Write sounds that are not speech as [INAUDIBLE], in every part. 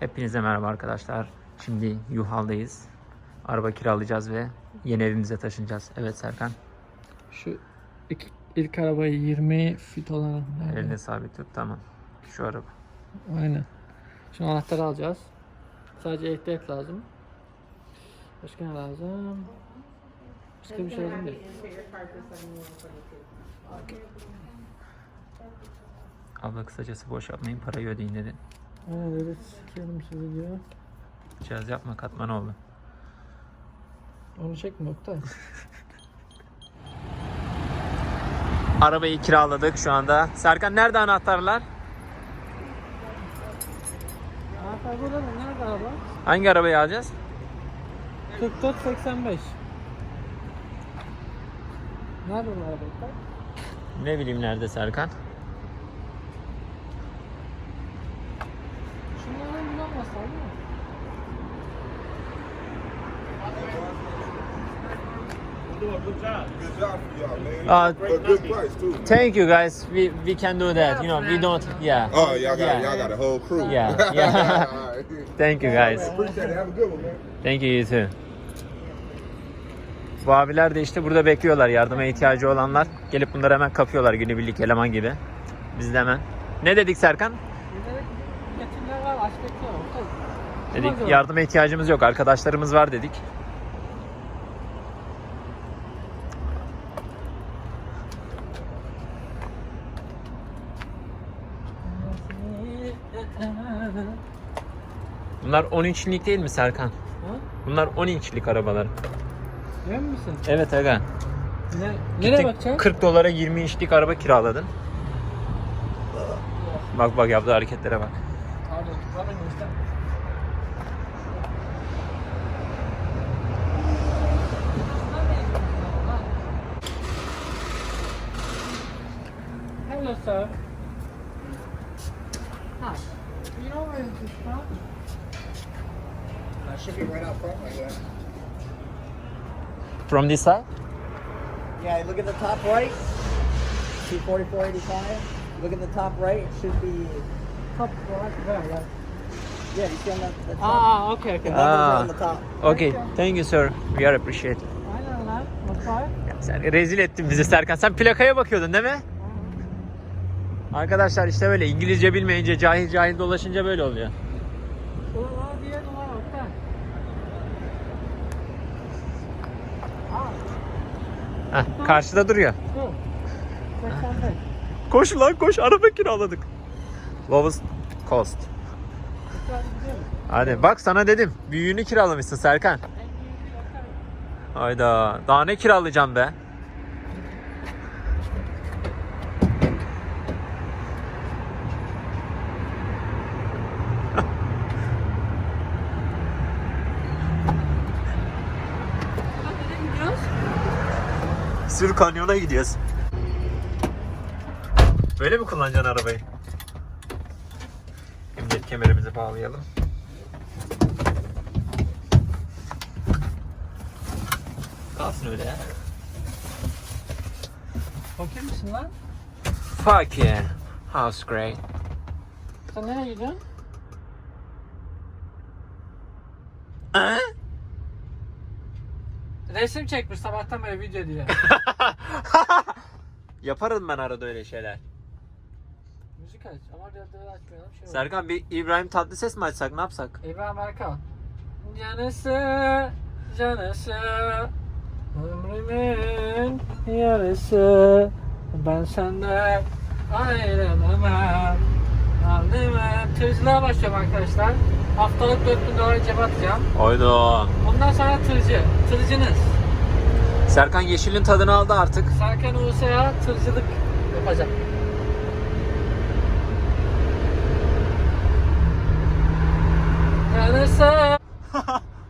Hepinize merhaba arkadaşlar. Şimdi Yuhal'dayız. Araba kiralayacağız ve yeni evimize taşınacağız. Evet Serkan. Şu ilk, ilk arabayı 20 fit olan. Elini sabit tut. Tamam. Şu araba. Aynen. Şimdi anahtarı alacağız. Sadece ehliyet lazım. Başka ne lazım? Başka bir şey lazım değil. Abla kısacası boş yapmayın parayı ödeyin dedi. Evet sikerim sizi diyor. Cihaz yapma katman oldu. Onu çekme Oktay. [LAUGHS] Arabayı kiraladık şu anda. Serkan nerede anahtarlar? Anahtar burada mı? Nerede araba? Hangi arabayı alacağız? 4485. Nerede bu araba? Ne bileyim nerede Serkan? Şunlardan bulamazsın değil mi? Good job for y'all, man. Uh, good price too. Thank you guys. We we can do that. You know, we don't yeah. Oh, y'all got Yeah. y'all got a whole crew. Yeah, [LAUGHS] yeah. Thank you guys. Appreciate it. Have a good one, man. Thank you you too. Bu abiler de işte burada bekliyorlar yardıma ihtiyacı olanlar. Gelip bunları hemen kapıyorlar günübirlik eleman gibi. Biz de hemen. Ne dedik Serkan? Getirler var, aç bekliyor. Kim Dedik yardıma ihtiyacımız yok. Arkadaşlarımız var dedik. Bunlar 10 inçlik değil mi Serkan? Ha? Bunlar 10 inçlik arabalar. Emin misin? Evet aga. Ne, nereye Gittin bakacaksın? 40 dolara 20 inçlik araba kiraladın. Bak bak yaptığı hareketlere bak. Abi, abi göster. Sir. Hi. You know where this is from? Uh, should be right out front like that. From this side? Yeah, look at the top right. See 4485. Look at the top right. It should be. Top right there, yeah. Yeah, you see on the, the top. Ah, okay, okay. Ah. on the top. Okay, thank you sir. We are appreciate. Aynen lan. Mutfağı. Ya sen rezil ettin bizi Serkan. Sen plakaya bakıyordun değil mi? Arkadaşlar işte böyle İngilizce bilmeyince cahil cahil dolaşınca böyle oluyor. Heh, karşıda duruyor. dur. 85. Koş lan koş araba kiraladık. Lowest cost. Hadi bak sana dedim. Büyüğünü kiralamışsın Serkan. Hayda. Daha ne kiralayacağım be? Sür kanyona gidiyoruz. Böyle mi kullanacaksın arabayı? Emniyet kemerimizi bağlayalım. Kalsın öyle ya. Okey misin lan? Fuck yeah. House great. Sen nereye gidiyorsun? Ha? Resim çekmiş sabahtan beri video diye. [LAUGHS] Yaparım ben arada öyle şeyler. Müzik aç ama radyoyu açmayalım. Şey. Serkan bir İbrahim Tatlıses mi açsak ne yapsak? İbrahim Erkal. Canısı, canısı, ömrümün yarısı. Ben senden ayrılamam. Aldım Tırcılığa başlıyorum arkadaşlar. Haftalık 4000 dolar cebe atacağım. Hayda. Ondan sonra tırcı. Tırcınız. Serkan yeşilin tadını aldı artık. Serkan Ulusa'ya tırcılık yapacak. Yanırsa... [LAUGHS]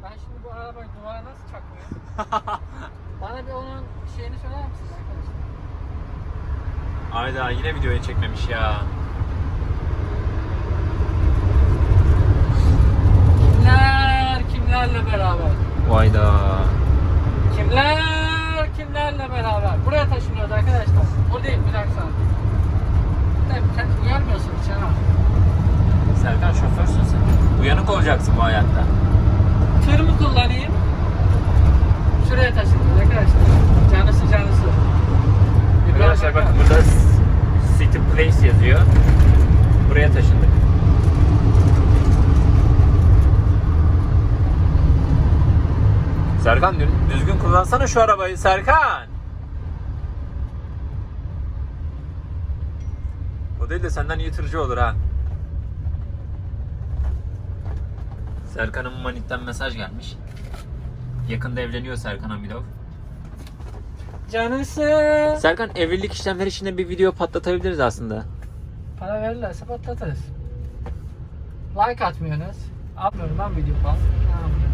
ben şimdi bu arabayı duvara nasıl çakmıyorum? Bana bir onun şeyini söyler misiniz arkadaşlar? Hayda yine videoyu çekmemiş ya. Kimler kimlerle beraber? Hayda. Kimler kimlerle beraber? Buraya taşınıyoruz arkadaşlar. Buradayım bir dakika. Tabii uyarmıyorsun hiç ha. Serkan şoförsün sen. Uyanık olacaksın bu hayatta. Tır mı kullanayım? Şuraya taşındım arkadaşlar. Canısı canısı. Arkadaşlar bakın burada City Place yazıyor. Buraya taşındık. Serkan dü- düzgün kullansana şu arabayı Serkan. O değil de senden iyi tırcı olur ha. Serkan'ın manitten mesaj gelmiş. Yakında evleniyor Serkan Amilov. Canısı. Serkan evlilik işlemleri içinde bir video patlatabiliriz aslında. Para verirlerse patlatırız. Like atmıyorsunuz. Atmıyorum ben video falan. Tamam.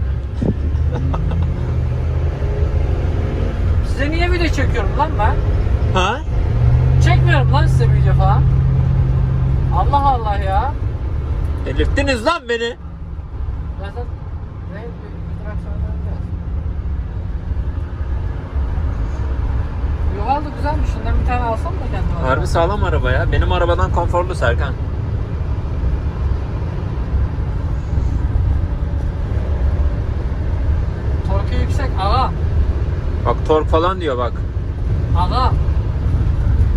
Size niye video çekiyorum lan ben? Ha? Çekmiyorum lan size video falan. Allah Allah ya. Delirttiniz lan beni. Zaten ne bir, güzelmiş. Şundan bir tane alsam da kendime. Harbi sağlam araba ya. Benim arabadan konforlu Serkan. Torku yüksek. Ağam. Bak tork falan diyor bak. Ağam.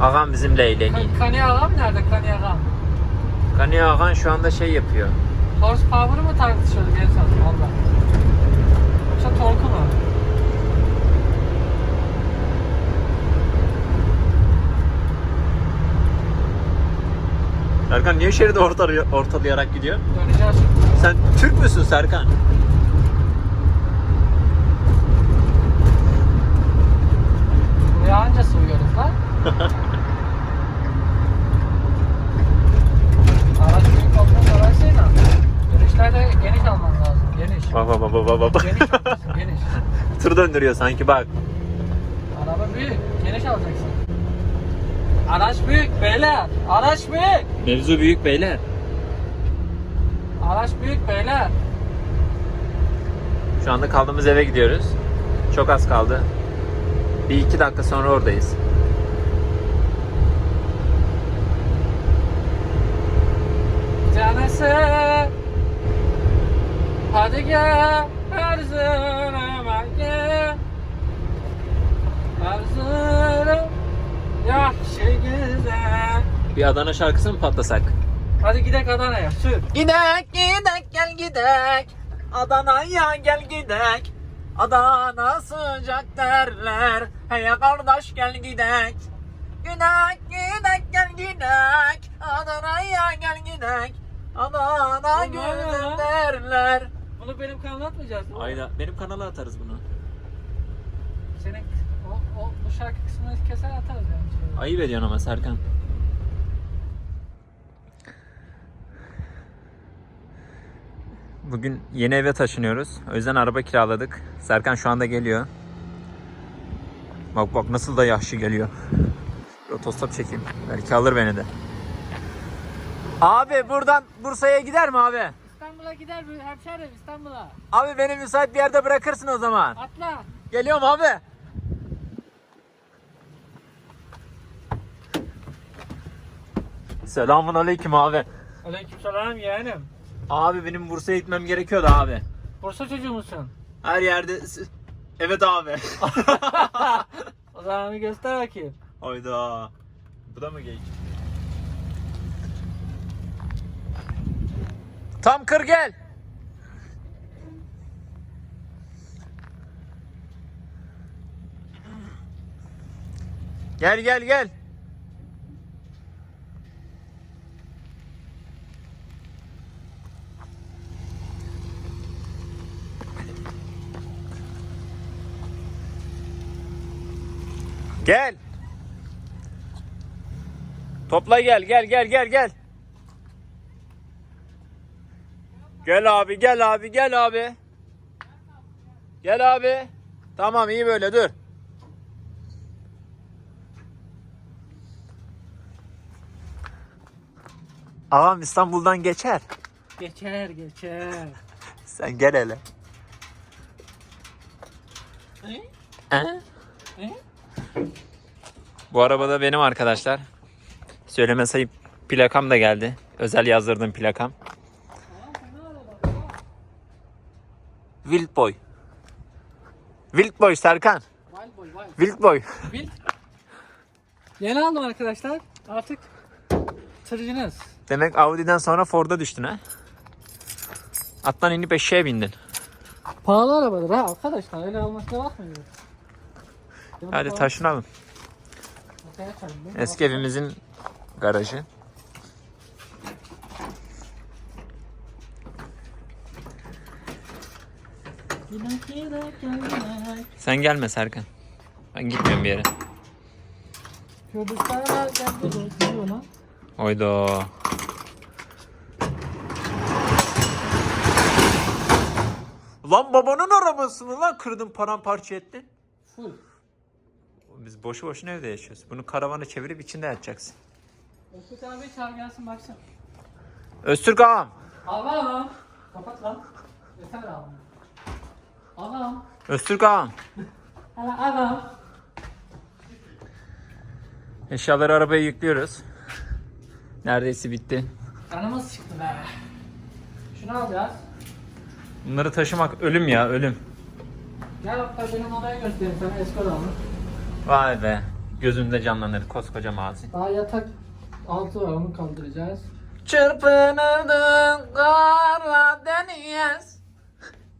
Ağam bizimle eğleniyor. Ka- Kani ağam nerede? Kani ağam. Kani Ağam şu anda şey yapıyor. Horsepower'ı mı tartışıyorduk en son onda? Yoksa torku mu? Serkan niye şeridi ortalay ortalayarak gidiyor? Döneceğiz. Sen Türk müsün Serkan? Buraya anca Araç büyük olduğunu dolayısıyla [LAUGHS] dönüşlerde geniş alman lazım. Geniş. Bak bak bak bak bak. bak. Geniş alacaksın, geniş. Tır döndürüyor sanki bak. Araba büyük, geniş alacaksın. Araç büyük beyler, araç büyük. Mevzu büyük beyler. Araç büyük beyler. Şu anda kaldığımız eve gidiyoruz. Çok az kaldı. Bir iki dakika sonra oradayız. Canısı Hadi gel Erzurum'a gel. Erzurum Yahşi güzel. Bir Adana şarkısı mı patlasak? Hadi gidelim Adana'ya sür. Gidek gidek gel gidek. Adana'ya gel gidek. Adana sıcak derler. Hey kardeş gel gidek. Gidek gidek gel gidek. Adana'ya gel gidek Oluyor güzel lan? derler Bunu benim kanala atmayacağız değil mi? Aynen benim kanala atarız bunu Senin o, o, bu şarkı kısmını keser atarız yani. Ayıp ediyorsun ama Serkan Bugün yeni eve taşınıyoruz. O yüzden araba kiraladık. Serkan şu anda geliyor. Bak bak nasıl da yaşlı geliyor. Otostop çekeyim. Belki alır beni de. Abi buradan Bursa'ya gider mi abi? İstanbul'a gider mi? Hemşerim İstanbul'a. Abi beni müsait bir yerde bırakırsın o zaman. Atla. Geliyorum abi. Selamun aleyküm abi. Aleykümselam yeğenim. Abi benim Bursa'ya gitmem gerekiyordu abi. Bursa çocuğu musun? Her yerde... Evet abi. [LAUGHS] O zaman bir göster bakayım. Hayda. Bu da mı geyik? Tam kır gel. Gel gel gel. Gel. Topla gel gel gel gel gel. Gel abi gel abi gel abi. Gel abi. Tamam iyi böyle dur. Ağam İstanbul'dan geçer. Geçer geçer. [LAUGHS] Sen gel hele. He? Ne? Bu araba da benim arkadaşlar. Söyleme sayıp plakam da geldi. Özel yazdırdığım plakam. Wild Boy. Wild Boy Serkan. Wild boy, wild. Wild Boy. Bil. Yeni aldım arkadaşlar. Artık tırcınız. Demek Audi'den sonra Ford'a düştün ha? Attan inip eşeğe bindin. Pahalı arabadır ha arkadaşlar. Öyle almasına bakmayın. Yanı Hadi taşınalım. Eski evimizin garajı. Sen gelme Serkan. Ben gitmiyorum bir yere. Kürdistan'a lan? Oydo. Lan babanın arabasını lan kırdın paramparça ettin. Full. Biz boşu boşuna evde yaşıyoruz. Bunu karavana çevirip içinde yatacaksın. Öztürk abi çağır gelsin baksın. Öztürk ağam. Abi ağam. Kapat lan. Yeter ağam. Ağam. Öztürk ağam. Hala ağam. Eşyaları arabaya yüklüyoruz. Neredeyse bitti. Canımız çıktı be. Şunu alacağız. Bunları taşımak ölüm ya ölüm. Gel da benim odaya göstereyim sana eski odamı. Vay be. Gözümde canlanır koskoca mağazi. Daha yatak altı var onu kaldıracağız. Çırpınırdın kara deniz.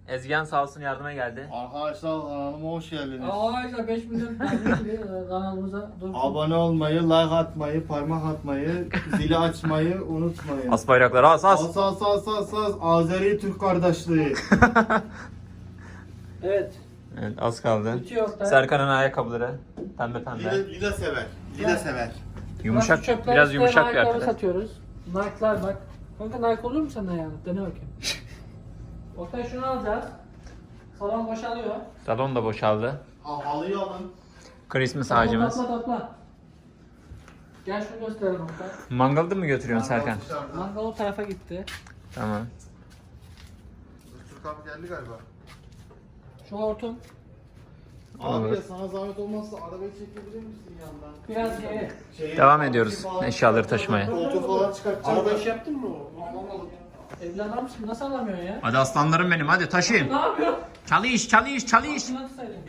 Ezgen sağ olsun yardıma geldi. Arkadaşlar kanalıma hoş geldiniz. Aa işte 5 milyon takipçili kanalımıza dur. Abone olmayı, like atmayı, parmak atmayı, zili açmayı unutmayın. As bayrakları as as. As as as as as Azeri Türk kardeşliği. [LAUGHS] Evet. Evet az kaldı. Bitiyor. Serkan'ın ayakkabıları pembe pembe. Lila, lila sever. Lila sever. Yumuşak Bak şu çöpler biraz işte yumuşak bir Nike'ları satıyoruz. Nike'lar bak. Kanka Nike olur mu sana yani? Dene bakayım. [LAUGHS] Oktay şunu alacağız. Salon boşalıyor. Salon da boşaldı. Al, halıyı alın. Christmas ağacımız. Topla topla. Gel şunu gösterelim Oktay. Mangalda mı götürüyorsun Serkan? Dışarıda. Mangal o tarafa gitti. Tamam. Türk abi geldi galiba. Şu hortum Abi Olur. sana zahmet olmazsa arabayı çekebilir misin yandan? biraz geri. Şeye, Devam ediyoruz eşyaları taşımaya. Koltuğu falan çıkartacağım. Araba iş yaptın mı? Evli adam mısın? Nasıl alamıyorsun ya? Hadi aslanlarım benim hadi taşıyın. Ne yapıyorsun? Çalış çalış çalış.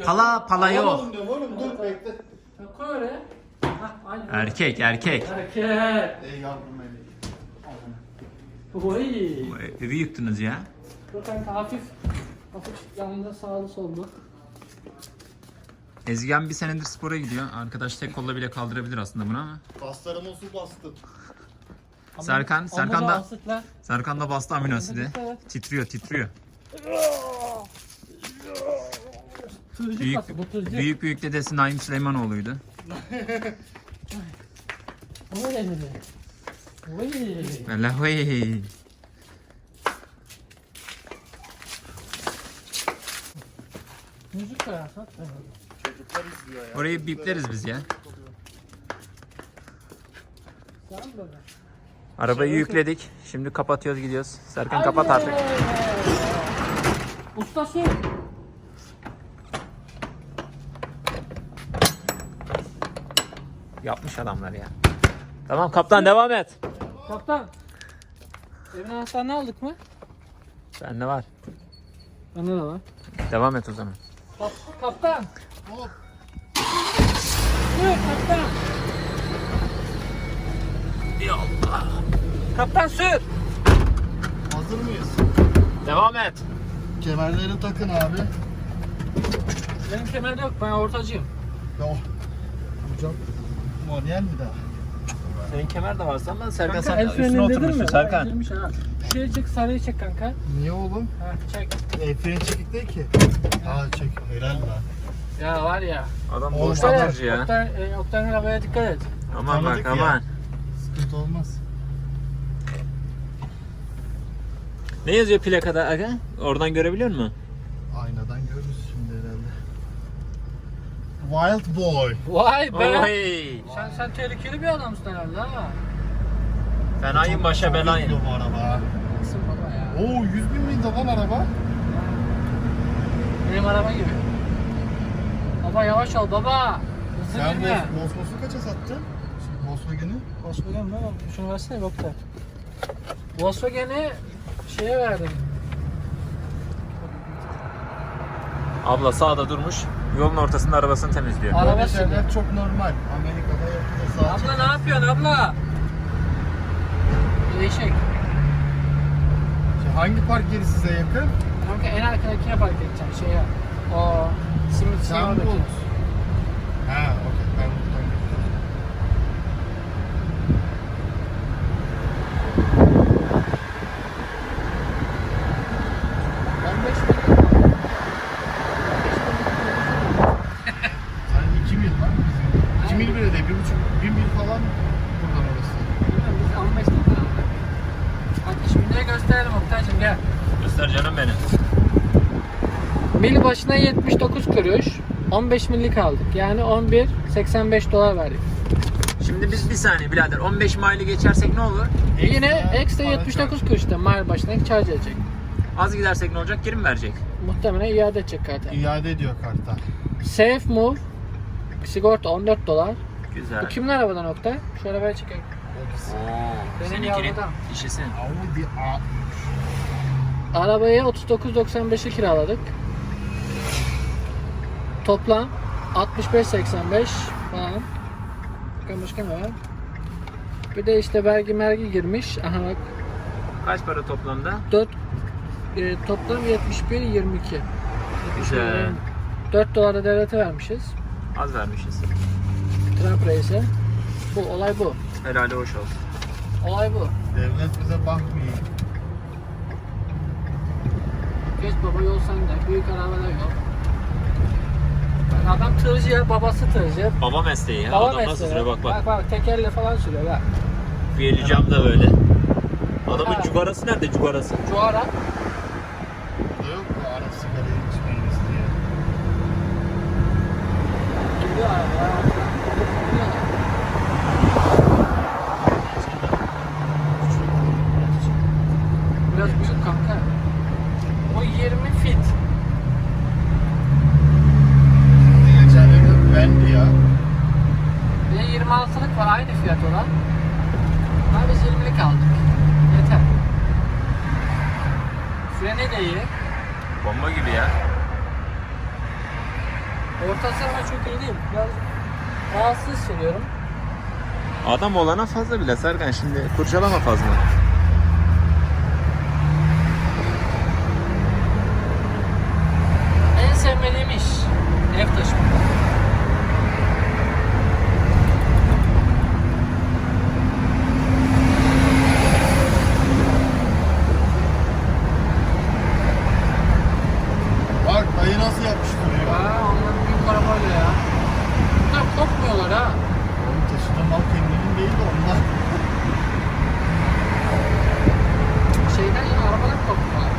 Pala pala yok. Alalım diyorum oğlum dur bekle. Ya Koy oraya. Hah. Erkek erkek. Erkek. Ey yavrum benim. Oy. Evi yıktınız ya. Dur kanka hafif. Hafif yanında sağlı sollu. Ezgen bir senedir spora gidiyor. Arkadaş tek kolla bile kaldırabilir aslında bunu ama. Baslarıma su bastım. Serkan, Serkan da- Asıkla. Serkan da bastı amino asidi. Titriyor titriyor. Büyük, bu tırcık. büyük büyük dedesi Naim Süleymanoğlu'ydu. [LAUGHS] Oy. Oy. Vallahi. Müzik koyarsak. Çocuklar izliyor ya. Orayı bipleriz biz ya. Tamam böyle. Arabayı yükledik. Şimdi kapatıyoruz gidiyoruz. Serkan kapat artık. Usta su. Yapmış adamlar ya. Tamam kaptan devam et. Kaptan. Evin anahtarını aldık mı? Bende var. Bende de var. Devam et o zaman. Kap kaptan. Buyur kaptan. Kaptan sür. Hazır mıyız? Devam et. Kemerleri takın abi. Benim kemerde yok ben ortacıyım. Ya. Hocam. Manuel mi daha? Senin kemer de varsa ama Serkan sen el üstüne oturmuşsun? Serkan. Ha. Şuraya çek sarıyı çek kanka. Niye oğlum? Ha çek. El freni çekik değil ki. Aa çek. Helal be. Ya var ya. Adam adam- atıcı ya. Oktay, e, Oktay'ın arabaya dikkat et. Aman Tanıdık bak ya. aman. Sıkıntı olmaz. Ne yazıyor plakada aga? Oradan görebiliyor musun? Aynadan görürüz şimdi herhalde. Wild Boy. Vay be. Oy. Sen sen tehlikeli bir adamsın herhalde ha. Fenayım başa belayım. Bu araba. Nasıl baba ya? Oo 100 bin miydi lan araba? Benim araba gibi. Baba yavaş ol baba. Hızlı Sen girme. Vos- kaça sattın? Volkswagen'i? Volkswagen mi? Şunu versene Oktay. Volkswagen'i şeye verdim. Abla sağda durmuş. Yolun ortasında arabasını temizliyor. Araba Böyle şeyler çok normal. Amerika'da yapılır sağ Abla ne yapıyorsun abla? Değişik. Hangi park yeri size yakın? Kanka en arkadakine park edeceğim şeye. O simit Sen bul. Ha, okey. Ben buradan gidiyorum. Ben 5 bin. Sen 2 mil var mı bizim? 2 mil bile değil. 1,5 1 mil falan buradan orası. Bilmiyorum biz 15 bin lira aldık. Hadi şimdi de gösterelim Oktay'cım gel. Göster canım benim. Mil başına 79 kuruş. 15 millik aldık. Yani 11.85 dolar verdik. Şimdi biz bir saniye birader 15 mile'i geçersek ne olur? Yine ekstra para 79 kuruş da mile başına charge edecek. Az gidersek ne olacak? Geri mi verecek? Muhtemelen iade edecek karta. İade ediyor karta. Safe Move sigorta 14 dolar. Güzel. Bu kimin arabadan Oktay? Şu arabaya çekelim. Oo, Benim seninkinin yavrudan. işisi. Audi A. Arabayı 39.95'e kiraladık. Toplam 65.85 falan. Bakalım başka ne var? Bir de işte vergi mergi girmiş. Aha bak. Kaç para toplamda? 4 e, toplam 71 22. Güzel. 4 dolar da devlete vermişiz. Az vermişiz. Trump reise. Bu olay bu. Helali hoş olsun. Olay bu. Devlet bize bakmıyor. Geç baba yol sende. Büyük arabalar yok. Bak adam tırcı ya, babası tırcı. Baba mesleği ya. Baba Adam nasıl mesleği. sürüyor bak bak. Bak bak tekerle falan sürüyor bak. Bir eli camda böyle. Adamın Ha. cugarası nerede cugarası? Cuara. Yok mu? Arap sigarayı içmeyiniz diye. Gidiyor araba. ya. Gidiyor. Biraz büyük kanka. O 20 fit. Geçen gün bendi ya. Bir de 26'lık var aynı fiyat olan. Ama biz 20'lik aldık. Yeter. Freni de iyi. Bomba gibi ya. Ortası ama çok iyi değil. Biraz rahatsız hissediyorum. Adam olana fazla bile Serkan şimdi kurcalama fazla. En sevmediğim iş ev taşımak. Bak dayı nasıl yapıştırıyor. Aa, onlar büyük arabayla ya. Bunlar kopmuyorlar ha. Oğlum taşıdığım mal kendinin değil de ondan. Şeyden ya arabadan kopmuyorlar.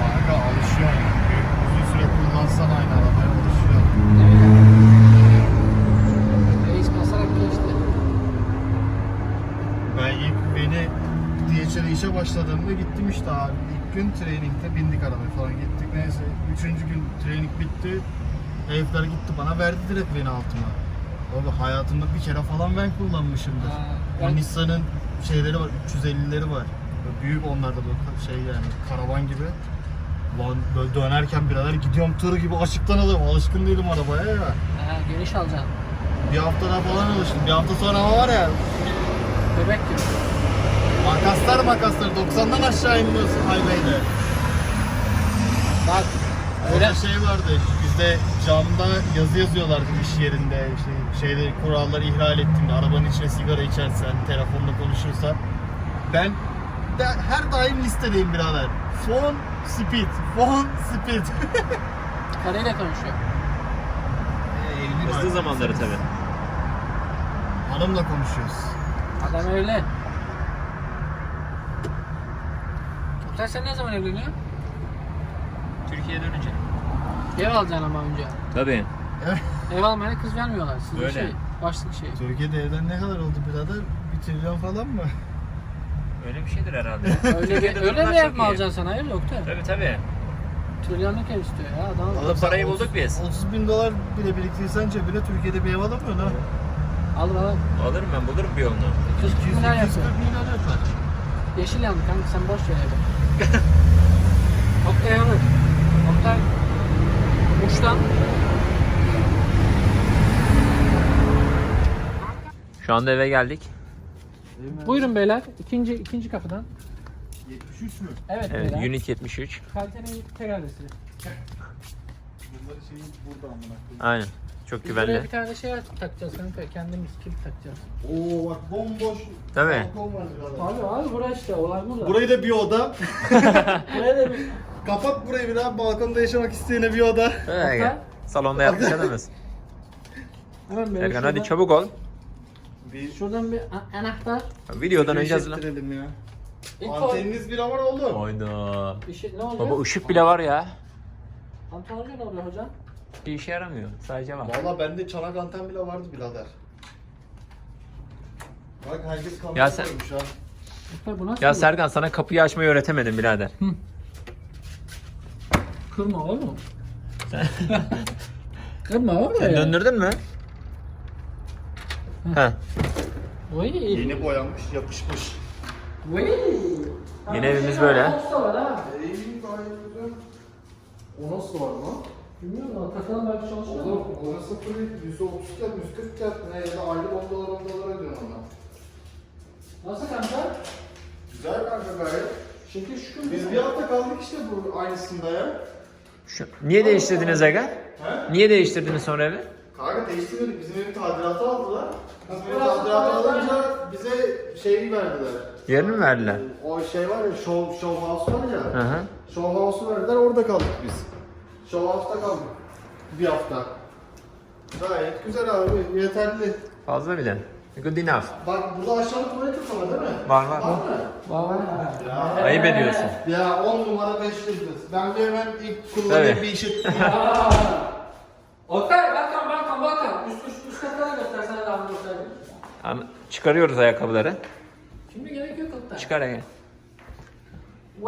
Kanka alışıyor yani. Bir uzun süre kullansan aynı arabaya alışıyor. Reis basarak geçti. Ben ilk beni DHL'e işe başladığımda gittim işte abi. İlk gün trainingde bindik arabaya falan gittik. Neyse üçüncü gün training bitti. Herifler gitti bana verdi direkt beni altıma. Abi hayatımda bir kere falan ben kullanmışımdır. O ben- Nissan'ın şeyleri var, 350'leri var. Böyle büyük onlar da böyle şey yani karavan gibi. Lan böyle dönerken birader gidiyorum tır gibi açıktan alıyorum. Alışkın değilim arabaya ya. Ha, geniş alacaksın. Bir haftada falan alıştım. Bir hafta sonra ama var ya Bebek gibi. makaslar makaslar 90'dan aşağı inmiyorsun highway'de. Bak Öyle öyle şey vardı. Bizde camda yazı yazıyorlardı iş yerinde. İşte şeyleri kuralları ihlal ettiğinde arabanın içine sigara içersen, telefonla konuşursan. Ben de her daim listedeyim birader. Phone speed, phone speed. [LAUGHS] karıyla konuşuyor. Hızlı zamanları tabi. Hanımla konuşuyoruz. Adam öyle. Oktay sen ne zaman evleniyorsun? Türkiye'ye dönünce. Ev alacaksın ama önce. Tabii. [LAUGHS] Ev almayana kız vermiyorlar. Sizin Öyle. şey, başlık şey. Türkiye'de evden ne kadar oldu birader? Bir trilyon falan mı? Öyle bir şeydir herhalde. [LAUGHS] Öyle bir, Türkiye'de öyle durumlar bir ev çok mi iyi. alacaksın sen hayır Oktay? Tabii tabii. Trilyonluk ev istiyor ya adam. Oğlum parayı bulduk biz. 30 bin dolar bile biriktirsen cebine Türkiye'de bir ev alamıyorsun ha. Alır alır. Alırım ben bulurum bir yolunu. 240 200 milyar 240 yapıyor. milyon yapar. Yeşil yandı kanka sen boş ver evi. [LAUGHS] Oktay alır. Oktay Uçtan. Şu anda eve geldik. Buyurun beyler. İkinci ikinci kapıdan. 73 mü? Evet, Evet, beyler. Unit 73. Kalitenin tek adresi. Bunları şeyin burada amına koyayım. Aynen. Çok Biz buraya güvenli. bir tane şey takacağız kanka. Kendimiz kilit takacağız. Oo bak bomboş. Tabii. Balkon var birader. Abi abi burası işte olay burada. Burayı da bir oda. [LAUGHS] Buraya da bir... Kapat burayı bir abi. Balkonda yaşamak isteyene bir oda. Öyle gel. Salonda yatmış adamız. [LAUGHS] Hemen böyle Erkan hadi şuradan- çabuk ol. Bir Şuradan bir a- anahtar. Videodan önce hazırlan. Hissettirelim ya. İlk o... Anteniniz bir var oldu. Oyda. Bir şey, ne olacak? Baba ışık bile var ya. Antalya ne oluyor hocam? Bir işe yaramıyor. Sadece var. Valla bende çanak anten bile vardı birader. Bak herkes kamera Ya sen- koymuş ha. Bu nasıl? Ya Serkan sana kapıyı açmayı öğretemedim birader. Kırma oğlum. [LAUGHS] Kırma oğlum Sen ya. döndürdün mü? Heh. Oy. Yeni boyanmış, yapışmış. Oy. Yeni evimiz böyle. Posta var ha. İyi gayet güzel. O nasıl var lan? Bilmiyorum ama takalım belki çalışıyor. Oğlum orası sıfır 130 kağıt, 140 kağıt ne ya da aylık 10 dolar 10 dolar ödüyorsun ona. Nasıl kanka? Güzel kanka gayet. Şekil şu. Biz bir hafta kaldık işte bu aynısında ya. Şu, niye değiştirdiniz Aga? He? Niye değiştirdiniz sonra evi? Kanka değiştirmedik. Bizim evi tadilatı aldılar. Bizim evi tadilatı alınca bize şeyi verdiler. Yerini mi verdiler? O şey var ya, show, show house var ya. Hı hı. Show house'u verdiler, orada kaldık biz. Show house'ta kaldık. Bir hafta. Gayet güzel abi, yeterli. Fazla bile. Good enough. Bak burada aşağılık tuvalet yok ama değil mi? Var var. Var mı? Vay. Ayıp ediyorsun. Ya 10 numara 5 yıldız. Ben de hemen ilk kullanayım Tabii. bir işe. [LAUGHS] Oktay bakın bakın bakın. Üst üst üst katlara göstersene daha bunu göstereyim. An- Çıkarıyoruz ayakkabıları. Şimdi gerek yok Oktay. Çıkar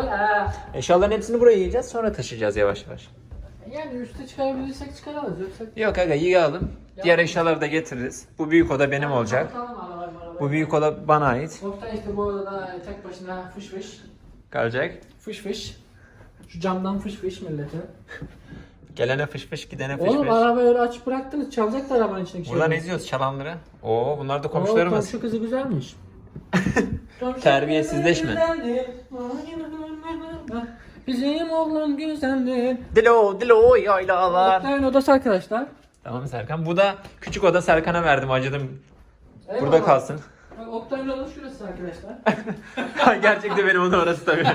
aa. Eşyaların hepsini buraya yiyeceğiz sonra taşıyacağız yavaş yavaş. Yani üste çıkarabilirsek çıkaralım. Yoksa Yok Aga yığalım. Diğer eşyaları da getiririz. Bu büyük oda benim olacak. Tamam arabayı arabayı. Bu büyük oda bana ait. Oktay işte bu arada tek başına fış fış. Kalacak. Fış fış. Şu camdan fış fış millete. Gelene fış fış gidene fış Oğlum fış. arabayı öyle açıp bıraktınız. Çalacak da arabanın içindeki Buradan şeyleri. izliyoruz çalanları. Oo bunlar da Oo, komşularımız. komşu kızı güzelmiş. [LAUGHS] Terbiyesizleşme. Bizim oğlan güzeldir. Dilo dilo yaylalar. Oktay'ın odası arkadaşlar. Tamam Serkan. Bu da küçük oda Serkan'a verdim acıdım. Burada Eyvallah. kalsın. Bak Oktay'ın odası şurası arkadaşlar. [LAUGHS] Gerçekten benim oda orası tabii.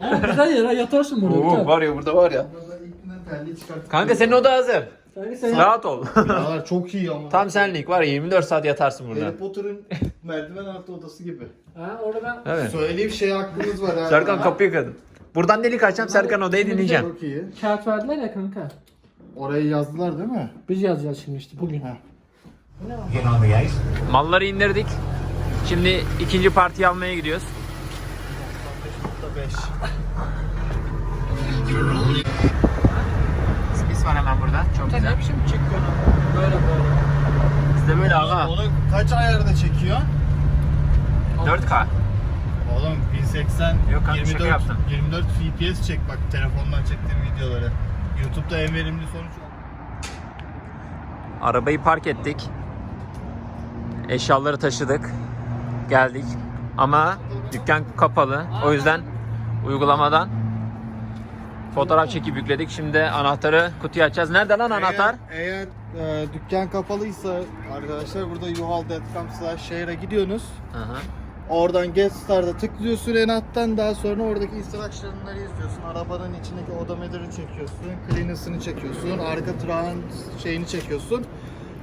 Ama güzel yer ha yatarsın burada. Oo, Oktay. var ya burada var ya. Burada ilk günden terliği çıkarttık. Kanka senin oda hazır. Sanki sen Rahat ol. Ya çok iyi ama. Tam senlik var ya 24 saat yatarsın burada. Harry Potter'ın merdiven altı odası gibi. Ha orada ben Evet. Söyleyeyim şey aklınız var ha. Serkan kapıyı kırdın. Buradan delik açacağım Serkan odayı dinleyeceğim. Çok iyi. kağıt verdiler ya kanka. Orayı yazdılar değil mi? Biz yazacağız şimdi işte bugün. Ha. Malları indirdik. Şimdi ikinci partiyi almaya gidiyoruz. 5. Spis var hemen burada. Çok güzel. ne biçim çekiyorsun? Böyle böyle. Bizde böyle aga. Onu kaç ayarda çekiyor? 4K. Oğlum 1080 Yok kanka, şaka 24 yaptım. 24 FPS çek bak telefondan çektiğim videoları. YouTube'da en verimli sonuç. Arabayı park ettik. Eşyaları taşıdık. Geldik. Ama dükkan kapalı. O yüzden uygulamadan fotoğraf çekip yükledik. Şimdi anahtarı kutuya açacağız. Nerede lan anahtar? Eğer, eğer e, dükkan kapalıysa arkadaşlar burada yuhal.com slash share'a gidiyorsunuz. Hı hı. Oradan Get Start'a tıklıyorsun en alttan daha sonra oradaki instruction'ları izliyorsun. Arabanın içindeki odometri çekiyorsun, cleanance'ını çekiyorsun, arka trağın şeyini çekiyorsun.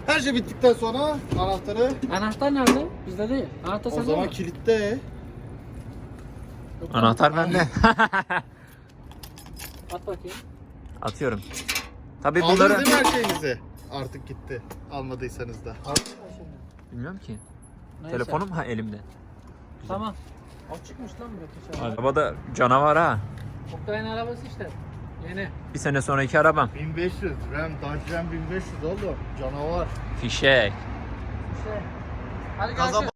Her şey bittikten sonra anahtarı Anahtar nerede? Bizde değil. Anahtar o sende zaman mi? kilitte. Anahtar bende. [LAUGHS] At bakayım. Atıyorum. Tabii Aldınız bunları... değil mi her şeyinizi? Artık gitti. Almadıysanız da. Bilmiyorum ki. Neyse. Telefonum ha elimde. Tamam. O çıkmış lan buraya. dışarı. Arabada canavar ha. Oktay'ın arabası işte. Yeni. Bir sene sonraki arabam. 1500 RAM, Dodge Ram 1500 oğlum. Canavar. Fişek. Şey. Hadi görüşürüz.